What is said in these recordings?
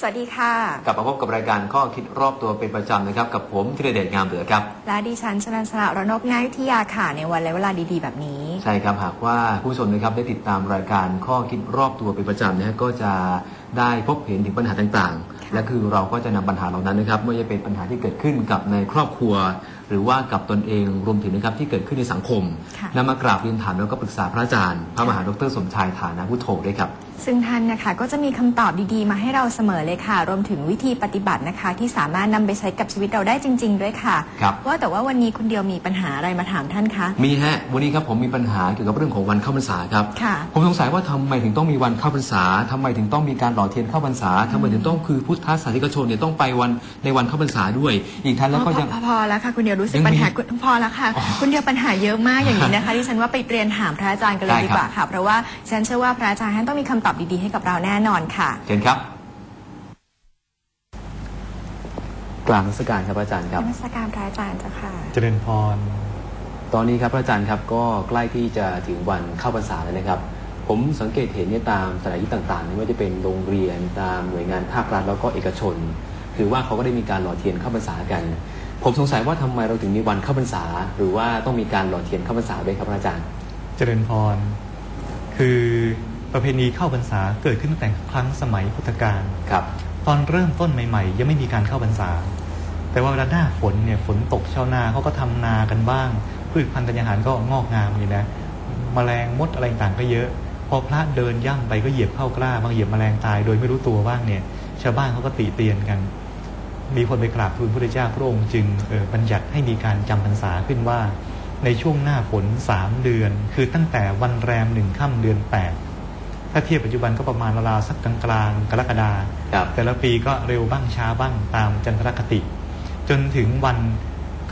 สวัสดีครับสวัสดีค่ะ กลับมาพบกับรายการข้อคิดรอบตัวเป็นประจำนะครับ กับผมธีรเดชงามเหลือครับ และดิฉันชนันสระรนกนายุทธยาค่ะในวันและเวลาดีๆ แบบนี้ ใช่ครับหากว่าผู้ชมนะครับได้ติดตามรายการข้อคิดรอบตัวเป็นประจำนะฮะก็จะได้พบเห็นถึงปัญหาต่างๆค่ะและคือเราก็จะนำปัญหาเหล่านั้นนะครับไม่ว่าจะเป็นปัญหาที่เกิดขึ้นกับในครอบครัว หรือว่ากับตนเองรวมถึงนะครับที่เกิดขึ้นในสังคมค่ะนำมากราบเรียนถามแล้วก็ปรึกษาพระอาจารย์ พระมหาดรสมชายฐานะพุทโธด้วยครับ ซึ่งท่านนะคะก็จะมีคำตอบดีๆ มาให้เราเสมอเลยค่ะ รวมถึงวิธีปฏิบัตินะคะ ที่สามารถนำไปใช้กับชีวิตเราได้จริง ๆ ด้วยค่ะ ครับว่าแต่ว่าวันนี้คุณเดียวมีปัญหาอะไรมาถามท่านคะ มีฮะวันนี้ครับผมมีปัญหาเกี่ยวกับเรื่องของวันเข้าพรรษาครับค่ะผมสงสัยว่าทำไมถึงต้องมีวันเข้าพรรษาทำไมถึงต้องมีการหล่อเทียนเข้าพรรษาทำไมถึงต้องคือพุทธศาสนิกชนเนี่ยต้องไปวันในวันเข้าพรรษาด้วย อีกทั้งแล้วก็ยังพอพอแล้วค่ะคุณเดียวรู้สึกยังมีปัญหาคุณพอแล้วค่ะคุณเดียวปัญหาเยอะมากอย่างนี้นะคะที่ฉันว่าไปเรียนถามพระอาจารย์กันเลยได้ดีครับกว่าค่ะ เพราะว่าฉันเชื่อว่าพระอาจารย์ท่านต้องมีคำตอบดีๆให้กับเราแน่นอนค่ะ เชิญครับ กลางนมัสการครับพระอาจารย์ครับนมัสการพระอาจารย์เจ้าค่ะ เจริญพร ตอนนี้ครับพระอาจารย์ครับก็ใกล้ที่จะถึงวันเข้าพรรษาแล้วนะครับ ผมสังเกตเห็นเนี่ยตามสถานที่ต่างๆไม่ว่าจะเป็นโรงเรียนตามหน่วยงานภาครัฐแล้วก็เอกชน คือว่าเขาก็ได้มีการหล่อเทียนเข้าพรรษากัน ผมสงสัยว่าทำไมเราถึงมีวันเข้าพรรษา หรือว่าต้องมีการหล่อเทียนเข้าพรรษาด้วยครับพระอาจารย์ เจริญพร คือ ประเพณีเข้าพรรษาเกิดขึ้นตั้งแต่ครั้งสมัยพุทธกาลครับ ตอนเริ่มต้นใหม่ๆ ยังไม่มีการเข้าพรรษา แต่ว่าเวลาหน้าฝนเนี่ยฝนตกชาวนาเขาก็ทำนากันบ้าง พืชพันธุ์ธัญญาหารก็งอกงามอยู่นะมแมลงมดอะไรต่างก็เยอะ พอพระเดินย่ำไปก็เหยียบเข้ากล้าบางเหยียบแมลงตายโดยไม่รู้ตัวบ้างเนี่ย ชาวบ้านเขาก็ติเตียนกัน มีคนไปกราบทูลพระพุทธเจ้าพระองค์จึงเอ่อบัญญัติให้มีการจำพรรษาขึ้นว่าในช่วงหน้าฝนสามเดือน คือตั้งแต่วันแรมหนึ่งค่ำเดือนแปด ถ้าเทียบปัจจุบันก็ประมาณราวๆสักกลางๆกรกฎาครับแต่ละปีก็เร็วบ้างช้าบ้างตามจันทรคติ จนถึงวัน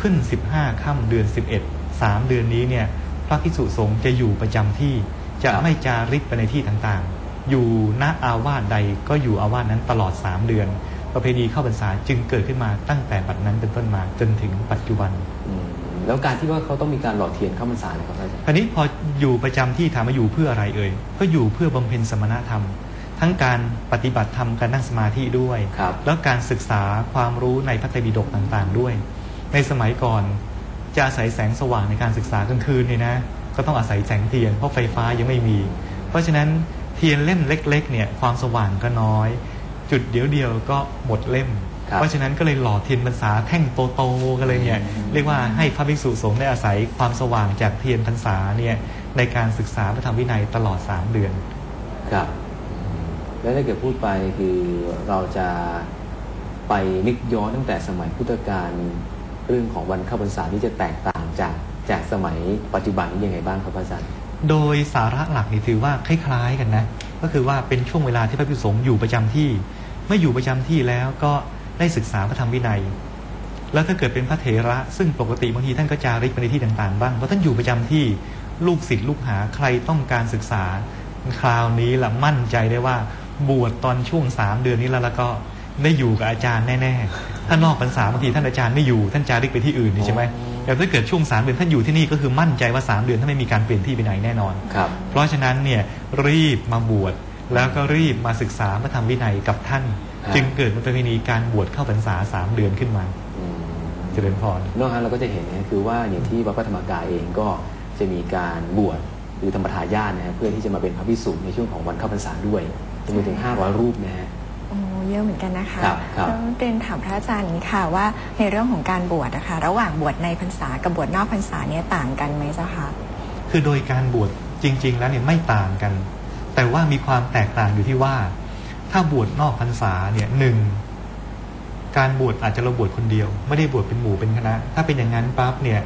ขึ้น 15ค่ำเดือน 11 3 เดือนนี้เนี่ยพระภิกษุสงฆ์จะอยู่ประจำที่จะครับไม่จาริกไปในที่ต่างๆ อยู่ณอาวาสใดก็อยู่อาวาสนั้นตลอด 3 เดือน ประเพณีเข้าพรรษาจึงเกิดขึ้นมาตั้งแต่บัดนั้นเป็นต้นมาจนถึงปัจจุบันอืม แล้วการที่ว่าเขาต้องมีการหล่อเทียนเข้าพรรษาเนี่ยครับพระอาจารย์คราวนี้พออยู่ประจำที่ถามว่าอยู่เพื่ออะไรเอ่ยก็อยู่เพื่อบำเพ็ญสมณธรรม ทั้งการปฏิบัติธรรมการนั่งสมาธิด้วย ครับแล้วการศึกษาความรู้ในพระไตรปิฎกต่างๆด้วย ในสมัยก่อนจะอาศัยแสงสว่างในการศึกษากลางคืนเนี่ยนะก็ต้องอาศัยแสงเทียนเพราะไฟฟ้ายังไม่มี เพราะฉะนั้นเทียนเล่มเล็กๆเนี่ยความสว่างก็น้อย จุดเดียวเดียวๆก็หมดเล่มครับ เพราะฉะนั้นก็เลยหล่อเทียนพรรษาแท่งโตๆกันเลยเนี่ยเรียกว่าให้พระภิกษุสงฆ์ได้อาศัยความสว่างจากเทียนพรรษาเนี่ยในการศึกษาพระธรรมวินัยตลอด 3 เดือนครับอืมแล้วถ้าเกิดพูดไปคือเราจะไปนึกย้อนตั้งแต่สมัยพุทธกาลเรื่องของวันเข้าพรรษานี่จะแตกต่างจากจากสมัยปัจจุบันนี้ยังไงบ้างครับอาจารย์โดยสาระหลักนี่ถือว่าคล้ายๆกันนะ ก็คือว่าเป็นช่วงเวลาที่พระภิกษุสงฆ์อยู่ประจำที่เมื่ออยู่ประจำที่แล้วก็ ได้ศึกษาพระธรรมวินัย แล้วถ้าเกิดเป็นพระเถระซึ่งปกติบางทีท่านก็จาริกไปในที่ต่างๆบ้างเพราะท่านอยู่ประจำที่ลูกศิษย์ลูกหาใครต้องการศึกษา คราวนี้ละมั่นใจได้ว่าบวชตอนช่วงสามเดือนนี้แล้วแล้วก็ได้อยู่กับอาจารย์แน่ๆ ถ้านอกพรรษาบางทีท่านอาจารย์ไม่อยู่ท่านจาริกไปที่อื่นนี่ใช่ไหมแต่ถ้าเกิดช่วงสามเดือนท่านอยู่ที่นี่ก็คือมั่นใจว่าสามเดือนท่านไม่มีการเปลี่ยนที่ไปไหนแน่นอนครับเพราะฉะนั้นเนี่ยรีบมาบวชแล้วก็รีบมาศึกษาพระธรรมวินัยกับท่านครับ จึงเกิดมันเป็นวิธีการบวชเข้าพรรษาสามเดือนขึ้นมาอืมเจริญพรนอกจากนั้นเราก็จะเห็นนะคือว่าอย่างที่วัดพระธรรมกายเองก็จะมีการบวชหรือธรรมทายาทนะฮะเพื่อที่จะมาเป็นพระภิกษุในช่วงของวันเข้าพรรษาด้วยจำนวนถึง 500 รูปนะฮะโอ้เยอะเหมือนกันนะคะครับครับแล้วเรียนถามพระอาจารย์อย่างนี้ค่ะว่าในเรื่องของการบวชนะคะระหว่างบวชในพรรษากับบวชนอกพรรษาเนี่ยต่างกันไหมเจ้าคะคือโดยการบวชจริง ๆ แล้วเนี่ยไม่ต่างกัน แต่ว่ามีความแตกต่างอยู่ที่ว่า ถ้าบวชนอกพรรษาเนี่ยหนึ่งการบวชอาจจะเราบวชคนเดียว ไม่ได้บวชเป็นหมู่เป็นคณะ ถ้าเป็นอย่างนั้นปั๊บเนี่ย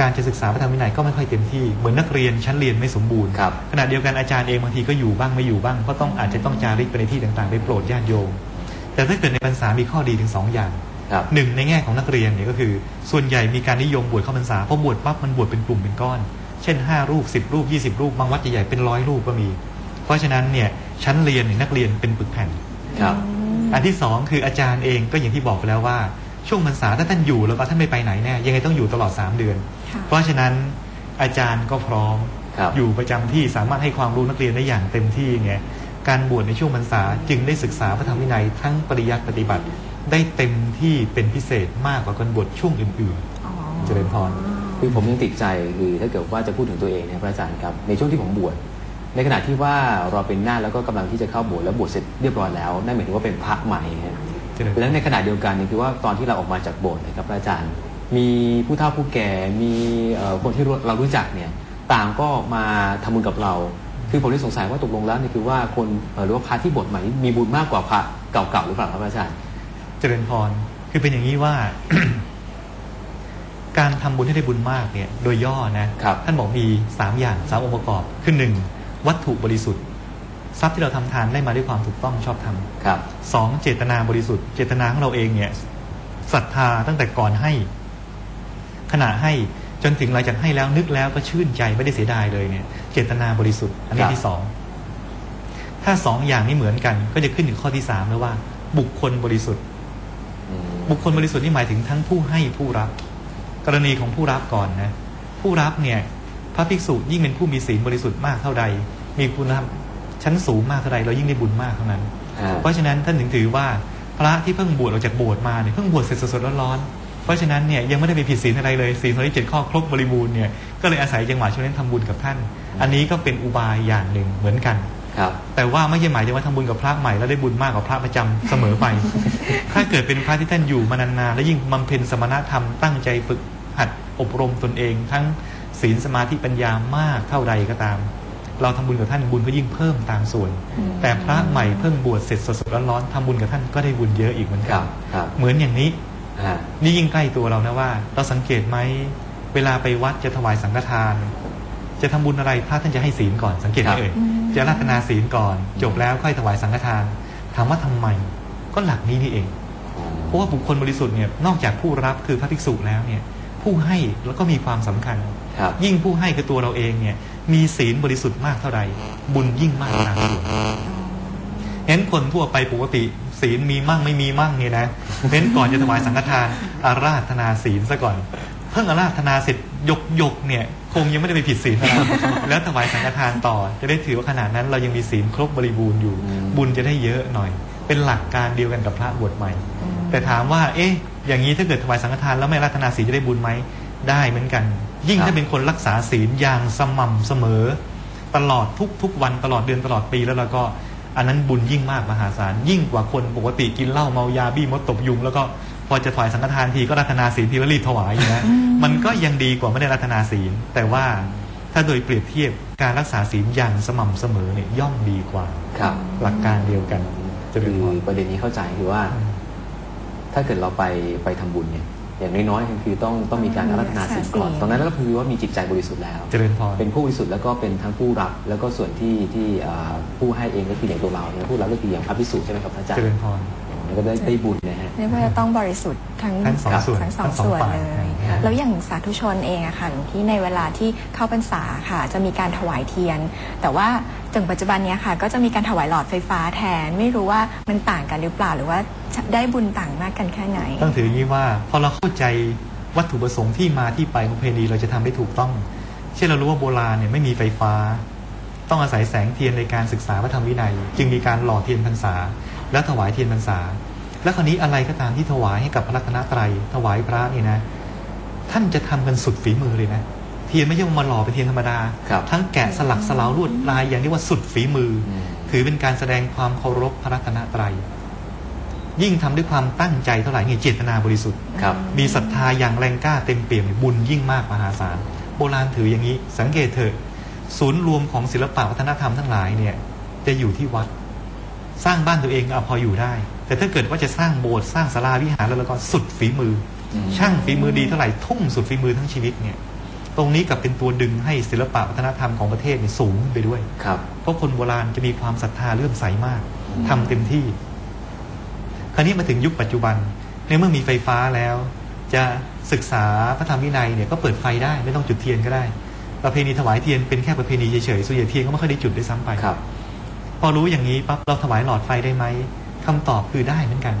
การจะศึกษาพระธรรมวินัยก็ไม่ค่อยเต็มที่เหมือนนักเรียนชั้นเรียนไม่สมบูรณ์ครับขณะเดียวกันอาจารย์เองบางทีก็อยู่บ้างไม่อยู่บ้างเพราะต้องอาจจะต้องจาริกไปในที่ต่างๆไปโปรดญาติโยม แต่ถ้าเกิดในพรรษามีข้อดีถึงสองอย่างครับหนึ่งในแง่ของนักเรียนเนี่ยก็คือ ส่วนใหญ่มีการนิยมบวชเข้าพรรษาเพราะบวชปั๊บมันบวชเป็นกลุ่มเป็นก้อน เช่น 5 รูป 10 รูป 20 รูปบางวัดใหญ่ๆเป็นร้อยรูปก็มี เพราะฉะนั้นเนี่ย ชั้นเรียนเนี่ยนักเรียนเป็นปึกแผ่นครับ อันที่สองคืออาจารย์เองก็อย่างที่บอกไปแล้วว่า ช่วงพรรษาถ้าท่านอยู่แล้วก็ท่านไม่ไปไหนแน่ยังไงต้องอยู่ตลอด 3 เดือนค่ะเพราะฉะนั้นอาจารย์ก็พร้อมครับอยู่ประจำที่สามารถให้ความรู้นักเรียนได้อย่างเต็มที่ไงการบวชในช่วงพรรษาจึงได้ศึกษาพระธรรมวินัยทั้งปริยัติปฏิบัติได้เต็มที่เป็นพิเศษมากกว่าการบวชช่วงอื่นอ๋อเจริญพรคือผมยังติดใจคือถ้าเกิดว่าจะพูดถึงตัวเองนะครับพระอาจารย์ครับในช่วงที่ผมบวช ในขณะที่ว่าเราเป็นหน้าคแล้วก็กำลังที่จะเข้าบวชแล้วบวชเสร็จเรียบร้อยแล้วนั่นหมายถึงว่าเป็นพระใหม่นะๆเจริญพรแล้วในขณะเดียวกันเนี่ยคือว่าตอนที่เราออกมาจากโบสถ์นะครับพระอาจารย์ มีผู้เฒ่าผู้แก่มีเอ่อคนที่เรารู้จักเนี่ยต่างก็มาทำบุญกับเรา คือผมเลยสงสัยว่าตกลงแล้วนี่คือว่าคนเอ่อหรือว่าพระที่บวชใหม่มีบุญมากกว่าพระเก่าๆหรือเปล่าครับพระอาจารย์ เจริญพรคือเป็นอย่างนี้ว่า การทำบุญให้ได้บุญมากเนี่ย โดยย่อนะครับท่านบอกมีสามอย่างสามองค์ประกอบคือหนึ่ง วัตถุบริสุทธิ์ ทรัพย์ที่เราทำทานได้มาด้วยความถูกต้องชอบธรรมครับสองเจตนาบริสุทธิ์ เจตนาของเราเองเนี่ยศรัทธาตั้งแต่ก่อนให้ ขณะให้จนถึงหลังจากให้แล้วนึกแล้วก็ชื่นใจไม่ได้เสียดายเลยเนี่ย เจตนาบริสุทธิ์ อันนี้ครับที่สองถ้าสองอย่างนี้เหมือนกัน ก็จะขึ้นถึงข้อที่สามแล้วว่า บุคคลบริสุทธิ์อืมบุคคลบริสุทธิ์นี่หมายถึงทั้งผู้ให้ผู้รับ กรณีของผู้รับก่อนนะ ผู้รับเนี่ยพ ระภิกษุยิ่งเป็นผู้มีศีลบริสุทธิ์มากเท่าใด มีคุณธรรมชั้นสูงมากเท่าใดเรายิ่งได้บุญมากเท่านั้นอ่าเพราะฉะนั้นท่านถึงถือว่าพระที่เพิ่งบวชออกจากโบสถ์มาเนี่ยเพิ่งบวชเสร็จสดๆร้อนๆเพราะฉะนั้นเนี่ยยังไม่ได้ไปผิดศีลอะไรเลยศีลที่เจ็ดข้อครบบริบูรณ์เนี่ยก็เลยอาศัยจังหวะช่วงนั้นทำบุญกับท่าน อันนี้ก็เป็นอุบายอย่างหนึ่งเหมือนกันครับแต่ว่าไม่ใช่หมายถึงว่าทำบุญกับพระใหม่แล้วได้บุญมากกว่าพระประจำเสมอไป ถ้าเกิดเป็นพระที่ท่านอยู่มานานๆและยิ่งบำเพ็ญสมณธรรมตั้งใจฝึกหัดอบรมตนเอง ทั้ง ศีลสมาธิปัญญามากเท่าใดก็ตาม เราทำบุญกับท่านบุญก็ยิ่งเพิ่มตามส่วน แต่พระใหม่เพิ่งบวชเสร็จสดๆร้อนๆทำบุญกับท่านก็ได้บุญเยอะอีกเหมือนคกัรันบครับเหมือนอย่างนี้อ่านี่ยิ่งใกล้ตัวเรานะว่า เราสังเกตไหมเวลาไปวัดจะถวายสังฆทาน จะทำบุญอะไรพระท่านจะให้ศีลก่อนสังเกตไหมครับเอ่ยจะรัตนาศีลก่อน จบแล้วค่อยถวายสังฆทานถามว่าทำไมก็หลักนี้นี่เองเพราะว่าบุคคลบริสุทธิ์เนี่ยนอกจากผู้รับคือพระภิกษุแล้วเนี่ยผู้ให้แล้วก็มีความสำคัญครับ ยิ่งผู้ให้คือตัวเราเองเนี่ยมีศีลบริสุทธิ์มากเท่าใดบุญยิ่งมากตามส่วนเห็นคนทั่วไปปกติศีลมีมั่งไม่มีมั่งเนี่ยนะเน้นก่อนจะถวายสังฆทานอาราธนาศีลซะก่อน เพิ่งอาราธนาเสร็จยกยกเนี่ยคงยังไม่ได้ไปผิดศีลอะไรแล้วถวายสังฆทานต่อ จะได้ถือว่าขนาดนั้นเรายังมีศีลครบบริบูรณ์อยู่ บุญจะได้เยอะหน่อย เป็นหลักการเดียวกันกับพระบวชใหม่ แต่ถามว่า เอ๊ะ อย่างนี้ถ้าเกิดถวายสังฆทานแล้วไม่อาราธนาศีลจะได้บุญไหม ได้เหมือนกัน ยิ่งครับถ้าเป็นคนรักษาศีลอย่างสม่ำเสมอ ตลอดทุกทุกวันตลอดเดือนตลอดปีแล้วเราก็ อันนั้นบุญยิ่งมากมหาศาลยิ่งกว่าคนปกติกินเหล้าเมายาบี้มดตบยุง แล้วก็พอจะถวายสังฆทานทีก็รัตนาศีลทีแล้วรีบถวายอยู่นะมันก็ยังดีกว่าไม่ได้รัตนาศีล แต่ว่าถ้าโดยเปรียบเทียบการรักษาศีลอย่างสม่ำเสมอเนี่ยย่อมดีกว่าครับหลักการเดียวกันเจะคืเป็นอพรประเด็นนี้เข้าใจคือว่า ถ้าเกิดเราไปไปทำบุญเนี่ย อย่างน้อยๆคือต้องต้องมีการอารัธนาศีลก่อนรักษาศีลตรงนั้นก็คือว่ามีจิตใจบริสุทธิ์แล้ว เจริญพร เป็นผู้บริสุทธิ์แล้วก็เป็นทั้งผู้รับแล้วก็ส่วนที่ที่อ่าผู้ให้เองก็คืออย่างตัวเราเนี่ยผู้รับก็คืออย่างพระพิสุใช่ไหมครับพระอาจารเจย์ริญพร แล้วก็ได้ได้บุญนะฮะ เรียกว่าจะต้องบริสุทธิ์ทั้งทั้งสองส่วนทั้งสองทั้งสองส่วนฝ่ายเลยครับแล้วอย่างสาธุชนเองอะค่ะหลวงที่ในเวลาที่เข้าพรรษาค่ะ จะมีการถวายเทียน แต่ว่าถึงปัจจุบันเนี้ยค่ะ ก็จะมีการถวายหลอดไฟฟ้าแทน ไม่รู้ว่ามันต่างกันหรือเปล่าหรือว่าได้บุญต่างมากกันแค่ไหน ต้องถืออย่างนี้ว่าพอเราเข้าใจวัตถุประสงค์ที่มาที่ไปของเพลงดีเราจะทำได้ถูกต้อง เช่นเรารู้ว่าโบราณเนี่ยไม่มีไฟฟ้า ต้องอาศัยแสงเทียนในการศึกษาพระธรรมวินัย จึงมีการหล่อเทียนพรรษา แล้วถวายเทียนพรรษา แล้วคราวนี้อะไรก็ตามที่ถวายให้กับพระรัตนตรัย ถวายพระนี่นะ ท่านจะทำกันสุดฝีมือเลยนะเทียนไม่ใช่ว่ามาหล่อเป็นเทียนธรรมดาครับทั้งแกะสลักสลาวลวดลายอย่างที่ว่าสุดฝีมืออมถือเป็นการแสดงความเคารพพระรัตนตรัย ยิ่งทำด้วยความตั้งใจเท่าไหร่เนี่ยเจตนาบริสุทธิ์ครับมีศรัทธาอย่างแรงกล้าเต็มเปี่ยมบุญยิ่งมากมหาศาลโบราณถืออย่างนี้ สังเกตเถอะศูนย์รวมของศิลปะวัฒนธรรมทั้งหลายเนี่ยจะอยู่ที่วัด สร้างบ้านตัวเองก็พออยู่ได้ แต่ถ้าเกิดว่าจะสร้างโบสถ์สร้างศาลาวิหารแล้วแล้วก็สุดฝีมืออมช่างฝีมือดีเท่าไหร่ทุ่มสุดฝีมือทั้งชีวิตเนี่ยตรงนี้กลับเป็นตัวดึงให้ศิลปะวัฒนธรรมของประเทศเนี่ยสูงขึ้นไปด้วยครับ เพราะคนโบราณจะมีความศรัทธาเลื่อมใสมากอืมทำเต็มที่ คราวนี้มาถึงยุคปัจจุบันในเมื่อมีไฟฟ้าแล้ว จะศึกษาพระธรรมวินัยเนี่ยก็เปิดไฟได้ไม่ต้องจุดเทียนก็ได้ประเพณีถวายเทียนเป็นแค่ประเพณีเฉยๆส่วนใหญ่เทียนก็ไม่ค่อยได้จุดด้วยซ้ำไปครับ พอรู้อย่างนี้ปั๊บเราถวายหลอดไฟได้ไหมคำตอบคือได้เหมือนกัน